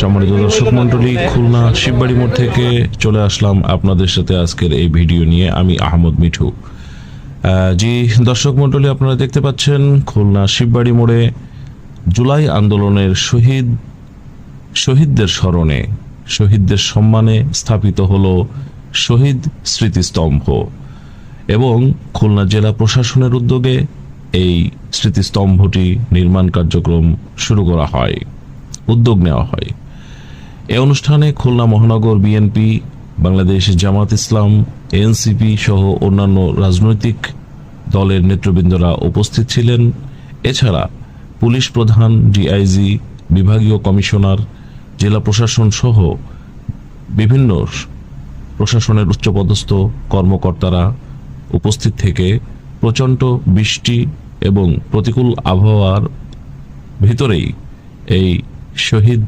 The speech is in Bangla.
সম্মানিত দর্শক মন্ডলী খুলনা শিববাড়ি মোড় থেকে চলে আসলাম আপনাদের সাথে আজকের এই ভিডিও নিয়ে। আমি আহমদ মিঠু। জি, দর্শক মন্ডলী আপনারা দেখতে পাচ্ছেন খুলনা শিববাড়ি মোড়ে জুলাই আন্দোলনের শহীদ, শহীদদের স্মরণে, শহীদদের সম্মানে স্থাপিত হল শহীদ স্মৃতিস্তম্ভ এবং খুলনা জেলা প্রশাসনের উদ্যোগে এই স্মৃতিস্তম্ভটি নির্মাণ কার্যক্রম শুরু করা হয়, উদ্যোগ নেওয়া হয়। এ অনুষ্ঠানে খুলনা মহানগর বিএনপি, বাংলাদেশ জামাত ইসলাম, এনসিপি সহ অন্যান্য রাজনৈতিক দলের নেতৃবৃন্দরা উপস্থিত ছিলেন। এছাড়া পুলিশ প্রধান, ডিআইজি, বিভাগীয় কমিশনার, জেলা প্রশাসন সহ বিভিন্ন প্রশাসনের উচ্চপদস্থ কর্মকর্তারা উপস্থিত থেকে প্রচণ্ড বৃষ্টি এবং প্রতিকূল আবহাওয়ার ভিতরেই এই শহীদ